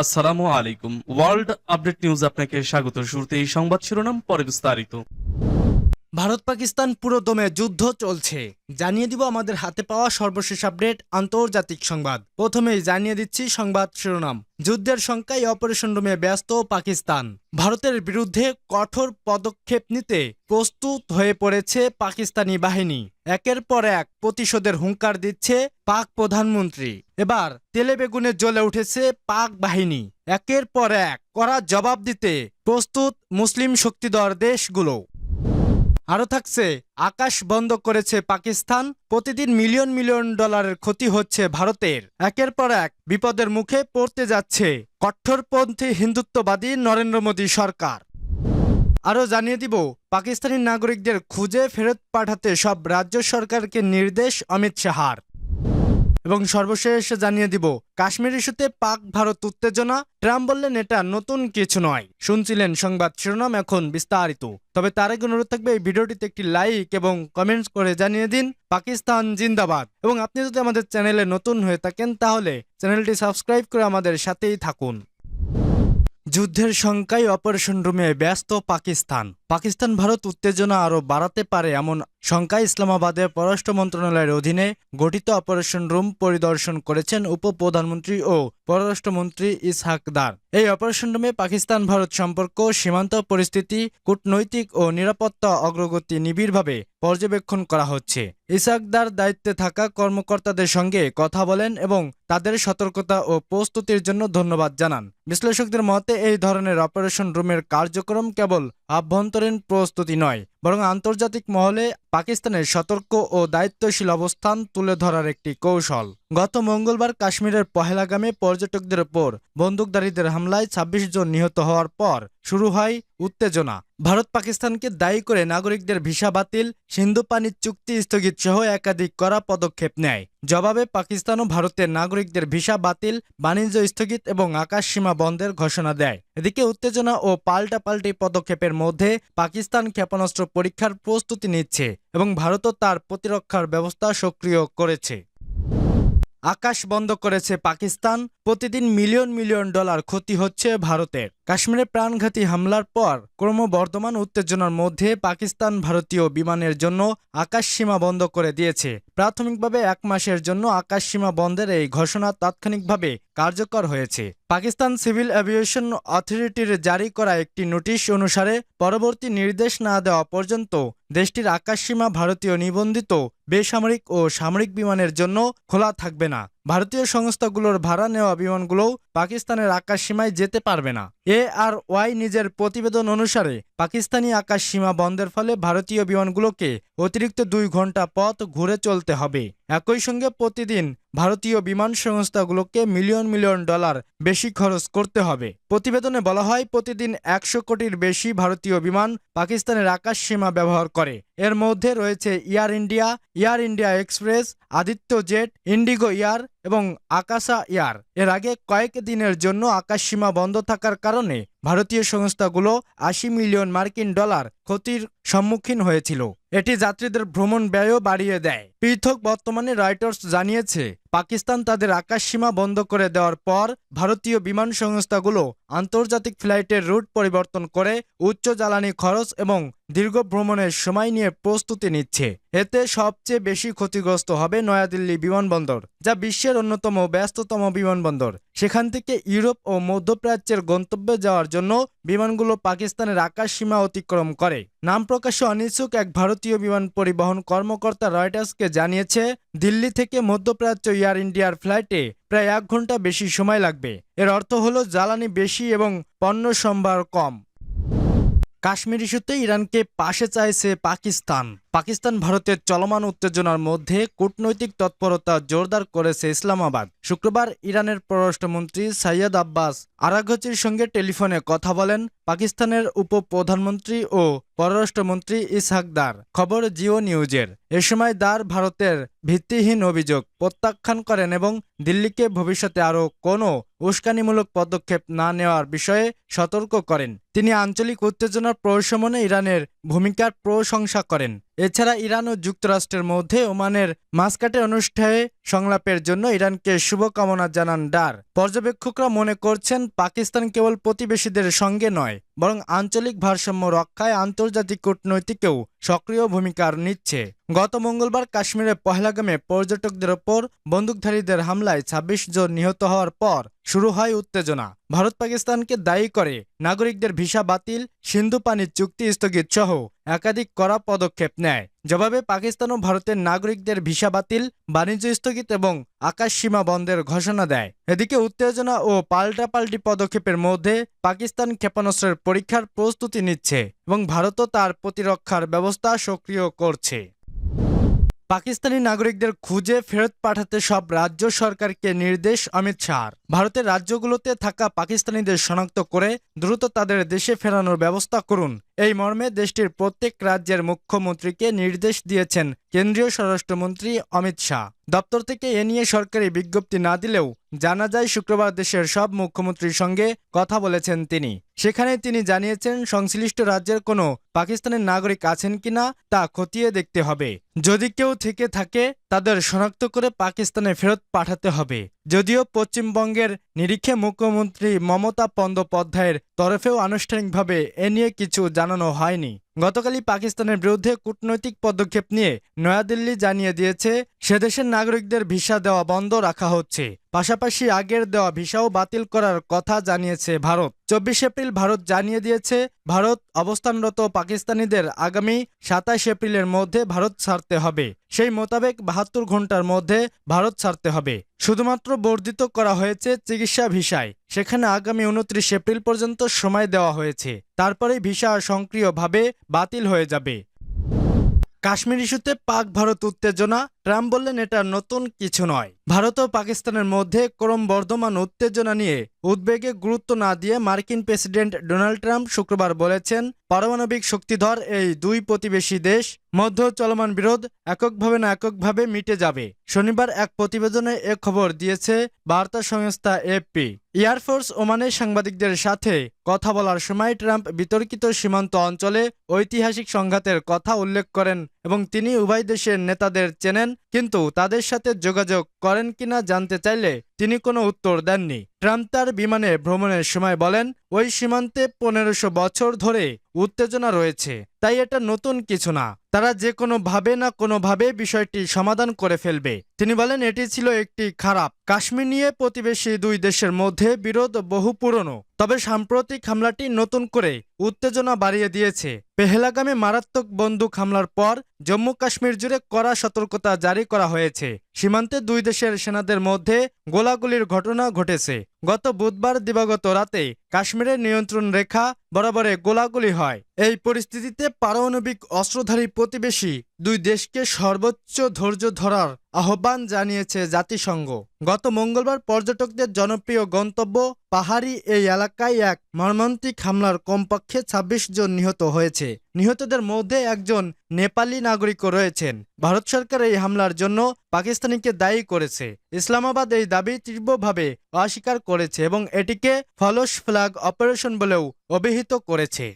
আসসালামু আলাইকুম। World update news আপনাকে স্বাগত। শুরুতে এই সংবাদ শিরোনাম পরে বিস্তারিত। ভারত পাকিস্তান পুরো দমে যুদ্ধ চলছে। জানিয়ে দিব আমাদের হাতে পাওয়া সর্বশেষ আপডেট, আন্তর্জাতিক সংবাদ। প্রথমেই জানিয়ে দিচ্ছি সংবাদ শিরোনাম। যুদ্ধের সংখ্যায় অপারেশন রুমে ব্যস্ত পাকিস্তান। ভারতের বিরুদ্ধে কঠোর পদক্ষেপ নিতে প্রস্তুত হয়ে পড়েছে পাকিস্তানি বাহিনী। একের পর এক প্রতিশোধের হুঙ্কার দিচ্ছে পাক প্রধানমন্ত্রী। এবার তেলে বেগুনে জ্বলে উঠেছে পাক বাহিনী। একের পর এক করা জবাব দিতে প্রস্তুত মুসলিম শক্তিধর দেশগুলো। আরও থাকছে, আকাশ বন্ধ করেছে পাকিস্তান, প্রতিদিন মিলিয়ন মিলিয়ন ডলারের ক্ষতি হচ্ছে ভারতের। একের পর এক বিপদের মুখে পড়তে যাচ্ছে কঠোরপন্থী হিন্দুত্ববাদী নরেন্দ্র মোদী সরকার। আরও জানিয়ে দিব, পাকিস্তানি নাগরিকদের খুঁজে ফেরত পাঠাতে সব রাজ্য সরকারকে নির্দেশ অমিত শাহার। এবং সর্বশেষ জানিয়ে দিব, কাশ্মীর ইস্যুতে পাক ভারত উত্তেজনা। ট্রাম্প বললেন, এটা নতুন কিছু নয়। শুনছিলেন সংবাদ শিরোনাম এখন বিস্তারিত। তবে তার আগে অনুরোধ থাকবে, এই ভিডিওটিতে একটি লাইক এবং কমেন্টস করে জানিয়ে দিন, পাকিস্তান জিন্দাবাদ। এবং আপনি যদি আমাদের চ্যানেলে নতুন হয়ে থাকেন, তাহলে চ্যানেলটি সাবস্ক্রাইব করে আমাদের সাথেই থাকুন। যুদ্ধের সংখ্যায় অপারেশন রুমে ব্যস্ত পাকিস্তান। পাকিস্তান ভারত উত্তেজনা আরও বাড়াতে পারে এমন শঙ্কায় ইসলামাবাদের পররাষ্ট্র মন্ত্রণালয়ের অধীনে গঠিত অপারেশন রুম পরিদর্শন করেছেন উপপ্রধানমন্ত্রী ও পররাষ্ট্রমন্ত্রী ইসহাক দার। এই অপারেশন রুমে পাকিস্তান ভারত সম্পর্ক, সীমান্ত পরিস্থিতি, কূটনৈতিক ও নিরাপত্তা অগ্রগতি নিবিড়ভাবে পর্যবেক্ষণ করা হচ্ছে। ইসাকদার দায়িত্বে থাকা কর্মকর্তাদের সঙ্গে কথা বলেন এবং তাদের সতর্কতা ও প্রস্তুতির জন্য ধন্যবাদ জানান। বিশ্লেষকদের মতে, এই ধরনের অপারেশন রুমের কার্যক্রম কেবল আভ্যন্তরীণ প্রস্তুতি নয়। বরং আন্তর্জাতিক মহলে পাকিস্তানের সতর্ক ও দায়িত্বশীল অবস্থান তুলে ধরার একটি কৌশল। গত মঙ্গলবার কাশ্মীরের পহেলাগামে পর্যটকদের ওপর বন্দুকধারীদের হামলায় ২৬ জন নিহত হওয়ার পর শুরু হয় উত্তেজনা। ভারত পাকিস্তানকে দায়ী করে নাগরিকদের ভিসা বাতিল, সিন্ধু পানির চুক্তি স্থগিত সহ একাধিক করা পদক্ষেপ নেয়। জবাবে পাকিস্তান ও ভারতের নাগরিকদের ভিসা বাতিল, বাণিজ্য স্থগিত এবং আকাশসীমা বন্ধের ঘোষণা দেয়। এদিকে উত্তেজনা ও পাল্টাপাল্টি পদক্ষেপের মধ্যে পাকিস্তান ক্ষেপণাস্ত্র পরীক্ষার প্রস্তুতি নিচ্ছে এবং ভারতও তার প্রতিরক্ষার ব্যবস্থা সক্রিয় করেছে। আকাশ বন্ধ করেছে পাকিস্তান, প্রতিদিন মিলিয়ন মিলিয়ন ডলার ক্ষতি হচ্ছে ভারতের। কাশ্মীরে প্রাণঘাতী হামলার পর ক্রমবর্ধমান উত্তেজনার মধ্যে পাকিস্তান ভারতীয় বিমানের জন্য আকাশসীমা বন্ধ করে দিয়েছে। প্রাথমিকভাবে এক মাসের জন্য আকাশসীমা বন্ধের এই ঘোষণা তাৎক্ষণিকভাবে কার্যকর হয়েছে। পাকিস্তান সিভিল অ্যাভিয়েশন অথরিটির জারি করা একটি নোটিশ অনুসারে পরবর্তী নির্দেশ না দেওয়া পর্যন্ত দেশটির আকাশসীমা ভারতীয় নিবন্ধিত বেসামরিক ও সামরিক বিমানের জন্য খোলা থাকবে না। ভারতীয় সংস্থাগুলোর ভাড়া নেওয়া বিমানগুলোও পাকিস্তানের আকাশ সীমায় যেতে পারবে না। এ আর ওয়াই নিজের প্রতিবেদন অনুসারে পাকিস্তানি আকাশ সীমা বন্ধের ফলে ভারতীয় বিমানগুলোকে অতিরিক্ত দুই ঘণ্টা পথ ঘুরে চলতে হবে। একই সঙ্গে প্রতিদিন ভারতীয় বিমান সংস্থাগুলোকে মিলিয়ন মিলিয়ন ডলার বেশি খরচ করতে হবে। প্রতিবেদনে বলা হয়, প্রতিদিন একশো কোটির বেশি ভারতীয় বিমান পাকিস্তানের আকাশ সীমা ব্যবহার করে। এর মধ্যে রয়েছে Air India Air India Express, Aditya Jet, IndiGo Air এবং আকাশা এয়ার এর আগে কয়েক দিনের জন্য আকাশসীমা বন্ধ থাকার কারণে ভারতীয় সংস্থাগুলো আশি মিলিয়ন মার্কিন ডলার ক্ষতির সম্মুখীন হয়েছিল। এটি যাত্রীদের ভ্রমণ ব্যয়ও বাড়িয়ে দেয়। পৃথক বর্তমানে রয়টার্স জানিয়েছে, পাকিস্তান তাদের আকাশসীমা বন্ধ করে দেওয়ার পর ভারতীয় বিমান সংস্থাগুলো আন্তর্জাতিক ফ্লাইটের রুট পরিবর্তন করে উচ্চ জ্বালানি খরচ এবং দীর্ঘ ভ্রমণের সময় নিয়ে প্রস্তুতি নিচ্ছে। এতে সবচেয়ে বেশি ক্ষতিগ্রস্ত হবে নয়াদিল্লি বিমানবন্দর, যা বিশ্বের অন্যতম ব্যস্ততম বিমানবন্দর। সেখান থেকে ইউরোপ ও মধ্যপ্রাচ্যের গন্তব্যে যাওয়ার জন্য বিমানগুলো পাকিস্তানের আকাশ সীমা অতিক্রম করে। নাম প্রকাশে অনিচ্ছুক এক ভারতীয় বিমান পরিবহন কর্মকর্তা রয়টার্সকে জানিয়েছে, দিল্লি থেকে মধ্যপ্রাচ্য এয়ার ইন্ডিয়ার ফ্লাইটে প্রায় এক ঘণ্টা বেশি সময় লাগবে। এর অর্থ হল জ্বালানি বেশি এবং পণ্য সম্ভার কম। কাশ্মীর ইস্যুতে ইরানকে পাশে চাইছে পাকিস্তান। পাকিস্তান ভারতের চলমান উত্তেজনার মধ্যে কূটনৈতিক তৎপরতা জোরদার করেছে ইসলামাবাদ। শুক্রবার ইরানের পররাষ্ট্রমন্ত্রী সাইয়দ আব্বাস আরাঘচির সঙ্গে টেলিফোনে কথা বলেন পাকিস্তানের উপপ্রধানমন্ত্রী ও পররাষ্ট্রমন্ত্রী ইসহাক দার। খবর জিও নিউজের। এ সময় দার ভারতের ভিত্তিহীন অভিযোগ প্রত্যাখ্যান করেন এবং দিল্লিকে ভবিষ্যতে আরও কোনো উস্কানিমূলক পদক্ষেপ না নেওয়ার বিষয়ে সতর্ক করেন। তিনি আঞ্চলিক উত্তেজনার প্রশমনে ইরানের ভূমিকার প্রশংসা করেন। এছাড়া ইরান ও যুক্তরাষ্ট্রের মধ্যে ওমানের মাস্কাটে অনুষ্ঠানে সংলাপের জন্য ইরানকে শুভকামনা জানান ডার। পর্যবেক্ষকরা মনে করছেন, পাকিস্তান কেবল প্রতিবেশীদের সঙ্গে নয় বরং আঞ্চলিক ভারসাম্য রক্ষায় আন্তর্জাতিক কূটনৈতিকেও সক্রিয় ভূমিকা নিচ্ছে। গত মঙ্গলবার কাশ্মীরের পহেলাগামে পর্যটকদের ওপর বন্দুকধারীদের হামলায় ২৬ জন নিহত হওয়ার পর শুরু হয় উত্তেজনা। ভারত পাকিস্তানকে দায়ী করে নাগরিকদের ভিসা বাতিল, সিন্ধু পানির চুক্তি স্থগিত সহ একাধিক করা পদক্ষেপ নেয়। জবাবে পাকিস্তান ও ভারতের নাগরিকদের ভিসা বাতিল, বাণিজ্য স্থগিত এবং আকাশ সীমা বন্ধের ঘোষণা দেয়। এদিকে উত্তেজনা ও পাল্টাপাল্টি পদক্ষেপের মধ্যে পাকিস্তান ক্ষেপণাস্ত্রের পরীক্ষার প্রস্তুতি নিচ্ছে এবং ভারতও তার প্রতিরক্ষার ব্যবস্থা সক্রিয় করছে। পাকিস্তানি নাগরিকদের খুঁজে ফেরত পাঠাতে সব রাজ্য সরকারকে নির্দেশ অমিত শাহর ভারতের রাজ্যগুলোতে থাকা পাকিস্তানিদের শনাক্ত করে দ্রুত তাদের দেশে ফেরানোর ব্যবস্থা করুন। এই মর্মে দেশটির প্রত্যেক রাজ্যের মুখ্যমন্ত্রীকে নির্দেশ দিয়েছেন কেন্দ্রীয় স্বরাষ্ট্রমন্ত্রী অমিত শাহ। দপ্তর থেকে এ নিয়ে সরকারি বিজ্ঞপ্তি না দিলেও জানা যায় শুক্রবার দেশের সব মুখ্যমন্ত্রীর সঙ্গে কথা বলেছেন তিনি। সেখানে তিনি জানিয়েছেন, সংশ্লিষ্ট রাজ্যের কোনো পাকিস্তানের নাগরিক আছেন কিনা তা খতিয়ে দেখতে হবে। যদি কেউ থেকে থাকে, তাদের শনাক্ত করে পাকিস্তানে ফেরত পাঠাতে হবে। যদিও পশ্চিমবঙ্গের নিরীক্ষে মুখ্যমন্ত্রী মমতা বন্দ্যোপাধ্যায়ের তরফেও আনুষ্ঠানিকভাবে এ নিয়ে কিছু জানানো হয়নি গতকালই পাকিস্তানের বিরুদ্ধে কূটনৈতিক পদক্ষেপ নিয়ে নয়াদিল্লি জানিয়ে দিয়েছে, সে দেশের নাগরিকদের ভিসা দেওয়া বন্ধ রাখা হচ্ছে। পাশাপাশি আগের দেওয়া ভিসাও বাতিল করার কথা জানিয়েছে ভারত। চব্বিশ এপ্রিল ভারত জানিয়ে দিয়েছে, ভারত অবস্থানরত পাকিস্তানিদের আগামী সাতাশ এপ্রিলের মধ্যে ভারত ছাড়তে হবে। সেই মোতাবেক বাহাত্তর ঘণ্টার মধ্যে ভারত ছাড়তে হবে। শুধুমাত্র বর্ধিত করা হয়েছে চিকিৎসা ভিসায়। সেখানে আগামী উনত্রিশ এপ্রিল পর্যন্ত সময় দেওয়া হয়েছে। তারপরে ভিসা সক্রিয়ভাবে বাতিল হয়ে যাবে। কাশ্মীর ইস্যুতে পাক ভারত উত্তেজনা। ট্রাম্প বললেন এটা নতুন কিছু নয়। ভারত ও পাকিস্তানের মধ্যে ক্রমবর্ধমান উত্তেজনা নিয়ে উদ্বেগে গুরুত্ব না দিয়ে মার্কিন প্রেসিডেন্ট ডোনাল্ড ট্রাম্প শুক্রবার বলেছেন পারমাণবিক শক্তিধর এই দুই প্রতিবেশী দেশ মধ্য চলমান বিরোধ এককভাবে না এককভাবে মিটে যাবে। শনিবার এক প্রতিবেদনে এ খবর দিয়েছে বার্তা সংস্থা এফপি এয়ারফোর্স ওমানে সাংবাদিকদের সাথে কথা বলার সময় ট্রাম্প বিতর্কিত সীমান্ত অঞ্চলে ঐতিহাসিক সংঘাতের কথা উল্লেখ করেন। এবং তিনি উভয় দেশের নেতাদের চেনেন, কিন্তু তাদের সাথে যোগাযোগ করেন কিনা জানতে চাইলে তিনি কোনো উত্তর দেননি। ট্রাম্প তার বিমানে ভ্রমণের সময় বলেন, ওই সীমান্তে পনেরোশো বছর ধরে উত্তেজনা রয়েছে, তাই এটা নতুন কিছু না। তারা যে কোনো ভাবে না কোনোভাবে বিষয়টি সমাধান করে ফেলবে। তিনি বলেন, এটি ছিল একটি খারাপ। কাশ্মীর নিয়ে প্রতিবেশী দুই দেশের মধ্যে বিরোধ বহু পুরনো। তবে সাম্প্রতিক হামলাটি নতুন করে উত্তেজনা বাড়িয়ে দিয়েছে। পেহেলাগামে মারাত্মক বন্দুক হামলার পর জম্মু কাশ্মীর জুড়ে কড়া সতর্কতা জারি করা হয়েছে। সীমান্তে দুই দেশের সেনাদের মধ্যে গোলাগুলির ঘটনা ঘটেছে। গত বুধবার দিবাগত রাতে কাশ্মীরের নিয়ন্ত্রণ রেখা বরাবরে গোলাগুলি হয়। এই পরিস্থিতিতে পারমাণবিক অস্ত্রধারী প্রতিবেশী দুই দেশকে সর্বোচ্চ ধৈর্য ধরার আহ্বান জানিয়েছে জাতিসংঘ। গত মঙ্গলবার পর্যটকদের জনপ্রিয় গন্তব্য পাহাড়ি এই এলাকায় এক মর্মান্তিক হামলার কমপক্ষে ২৬ জন নিহত হয়েছে। নিহতদের মধ্যে একজন নেপালি নাগরিকও রয়েছেন। ভারত সরকার এই হামলার জন্য পাকিস্তানিকে দায়ী করেছে। ইসলামাবাদ এই দাবি তীব্রভাবে অস্বীকার করেছে এবং এটিকে ফলস ফ্ল্যাগ অপারেশন বলেও অভিহিত করেছে।